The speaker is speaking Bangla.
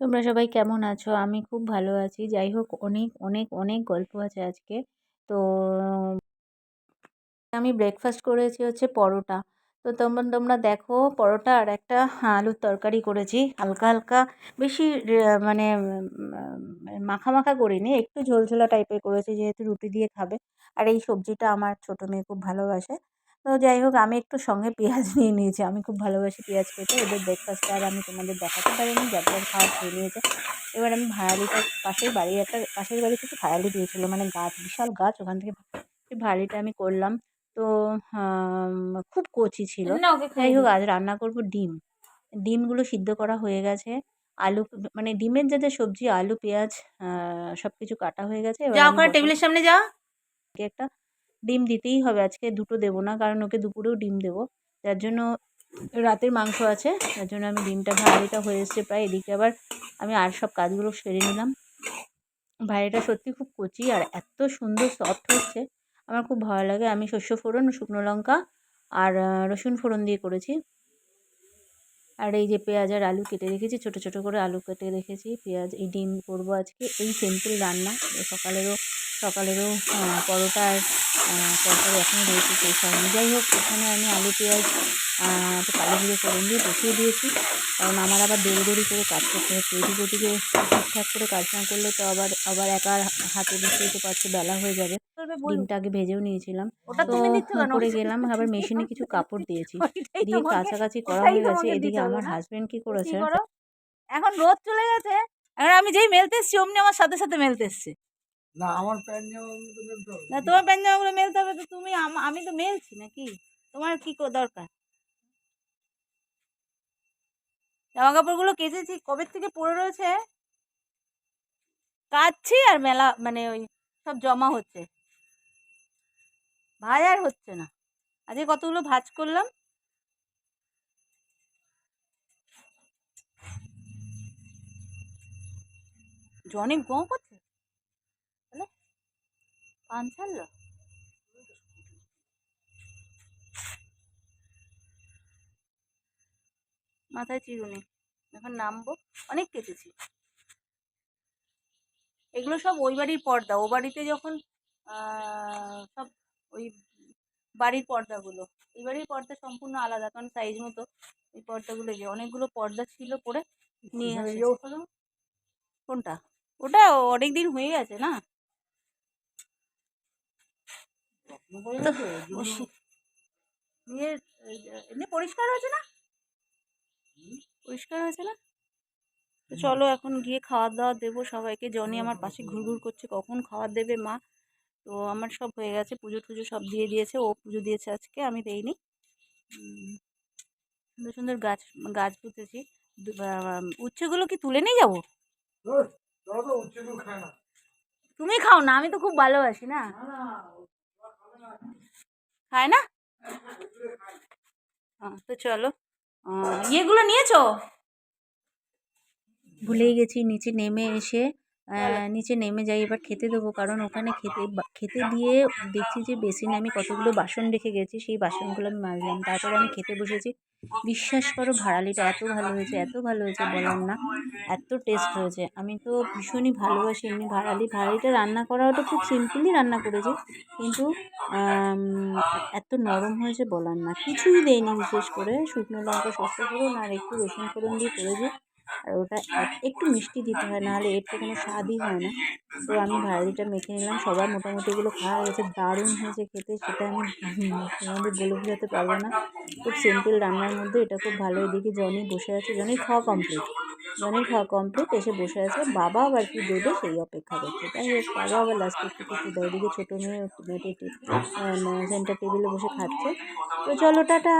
তোমরা সবাই কেমন আছো? আমি খুব ভালো আছি। যাই হোক, অনেক অনেক অনেক গল্প আছে আজকে। তো আমি ব্রেকফাস্ট করেছি হচ্ছে পরোটা। তো তোমরা তোমরা দেখো, পরোটা আর একটা আলুর তরকারি করেছি। হালকা হালকা, বেশি মানে মাখা মাখা করিনি। একটু ঝোলঝোলা টাইপের করেছি, যেহেতু রুটি দিয়ে খাবে। আর এই সবজিটা আমার ছোটো মেয়ে খুব ভালোবাসে। তো যাই হোক আমি একটু সঙ্গে পেঁয়াজ নিয়ে নিয়েছি। আমি খুব ভালোবাসি পেঁয়াজ খেতে। ওদের ব্রেকফাস্টটা আর আমি তোমাদের দেখাতে পারিনি। যাদের খাওয়া খেয়ে নিয়েছে। এবার আমি ভাড়ালিটা পাশের বাড়ি একটা পাশের বাড়ি থেকে ভাড়ালি দিয়েছিলো। মানে গাছ বিশাল গাছ। ওখান থেকে ভাড়ালিটা আমি করলাম। তো খুব কচি ছিল। যাই হোক আজ রান্না করব ডিম। ডিমগুলো সিদ্ধ করা হয়ে গেছে। আলু মানে ডিমের যাতে সবজি আলু পেঁয়াজ সব কিছু কাটা হয়ে গেছে। টেবিলের সামনে যা একটা ডিম দিতেই হবে। আজকে দুটো দেবো না, কারণ ওকে দুপুরেও ডিম দেবো। যার জন্য রাতের মাংস আছে, যার জন্য আমি ডিমটা ভাড়িটা হয়ে এসছে প্রায়। এদিকে আবার আমি আর সব কাজগুলো সেরে নিলাম। ভাড়িটা সত্যি খুব কচি আর এত সুন্দর সফট হচ্ছে। আমার খুব ভালো লাগে। আমি শস্য ফোড়ন, শুকনো লঙ্কা আর রসুন ফোড়ন দিয়ে করেছি। আর এই যে পেঁয়াজ আর আলু কেটে রেখেছি, ছোটো ছোটো করে আলু কেটে রেখেছি। পেঁয়াজ, এই ডিম করব আজকে। এই সিম্পল রান্না। সকালেরও সকালেরও পরোটা আর তরকারি এখনও রয়েছে সেই সঙ্গে যাই হোক এখানে আমি আলু পেঁয়াজ কালো জিরে ফোড়ন দিয়ে বসিয়ে দিয়েছি। কারণ আমার আবার দেরি দেরি করে কাজ করতে হচ্ছে। এদিক ওদিকে ঠিকঠাক করে কাজ না করলে তো আবার আবার একা হাতে বুঝতেই তো পারছে বেলা হয়ে যাবে। ডিমটা আগে ভেজেও নিয়েছিলাম। তো করে গেলাম আবার মেশিনে কিছু কাপড় দিয়েছি। দিয়ে কাছাকাছি করা হয়ে গেছে এদিকে আমার হাজব্যান্ড কি করেছে? এখন রোদ চলে গেছে। এখন আমি যেই মেলতে এসছি অমনি আমার সাথে সাথে মেলতে এসছে। না আমার প্যান্ট না তোমার প্যান্ট জামাগুলো মেলতে হবে তো তুমি আমি তো মেলছি নাকি? তোমার কি দরকার? জামা কাপড়গুলো কেচেছি কবে থেকে পড়ে রয়েছে? কাচ্ছি আর মেলা মানে ওই সব জমা হচ্ছে। ভাজ আর হচ্ছে না। আজকে কতগুলো ভাজ করলাম? জনে গ করছে? ছাড়লো? মাথায় চিরুনি এখন নামবো? অনেক কেটেছি। এগুলো সব ওই বাড়ির পর্দা ও বাড়িতে যখন সব ওই বাড়ির পর্দাগুলো। এই বাড়ির পর্দা সম্পূর্ণ আলাদা কারণ সাইজ মতো এই পর্দাগুলো যে অনেকগুলো পর্দা ছিল পরে নিয়ে কোনটা? ওটা অনেক দিন হয়ে গেছে না? নিয়ে এমনি পরিষ্কার হয়েছে না? পরিষ্কার হয়েছে না? তো চলো এখন গিয়ে খাওয়া দাওয়া দেবো সবাইকে। জনি আমার পাশে ঘুরঘুর করছে। কখন খাবার দেবে মা? তো আমার সব হয়ে গেছে। পুজো টুজো সব দিয়ে দিয়েছে। ও পুজো দিয়েছে আজকে আমি দেইনি। সুন্দর সুন্দর গাছ গাছ পুঁতেছি। উচ্ছেগুলো কি তুলে নিয়ে যাব? তুমি খাও না আমি তো খুব ভালোবাসি না খায় না? তো চলো। ইয়েগুলো নিয়েছো? ভুলেই গেছি নিচে নেমে এসে নিচে নেমে যাই এবার খেতে দেবো। কারণ ওখানে খেতে খেতে দিয়ে দেখছি যে বেসিনে আমি কতগুলো বাসন রেখে গেছি সেই বাসনগুলো আমি মাজলাম। তারপরে আমি খেতে বসেছি। বিশ্বাস করো ভাড়ালিটা এত ভালো হয়েছে এত ভালো হয়েছে বলার না। এত টেস্ট হয়েছে। আমি তো ভীষণই ভালোবাসি এমনি ভাড়ালি। ভাড়ালিটা রান্না করা ওটা খুব সিম্পলই রান্না করেছি। কিন্তু এত নরম হয়েছে বলার না। কিছুই দেয়নি বিশেষ করে। শুকনো লঙ্কা শস্য ফোড়ন আর একটু রসুন ফোড়ন দিয়ে করেছি। আর ওটা একটু মিষ্টি দিতে হয়, নাহলে এর তো কোনো স্বাদই হয় না। তো আমি ভাড়িটা মেখে নিলাম, সবার মোটামুটি এগুলো খাওয়া গেছে, দারুণ হয়েছে খেতে, সেটা আমি তোমাদের বলে বোঝাতে পারব না। খুব সিম্পল রান্নার মধ্যে, এটা খুব ভালো, এদিকে জনি বসে আছে জনি খাওয়া কমপ্লিট জনির খাওয়া কমপ্লিট এসে বসে আছে বাবা আবার কি দেবে সেই অপেক্ষা করছে। তাই বাবা আবার লাস্টে একটু কিছু দেয় ছোটো মেয়ে সেন্টার টেবিলে বসে খাচ্ছে। তো চলো, টাটা।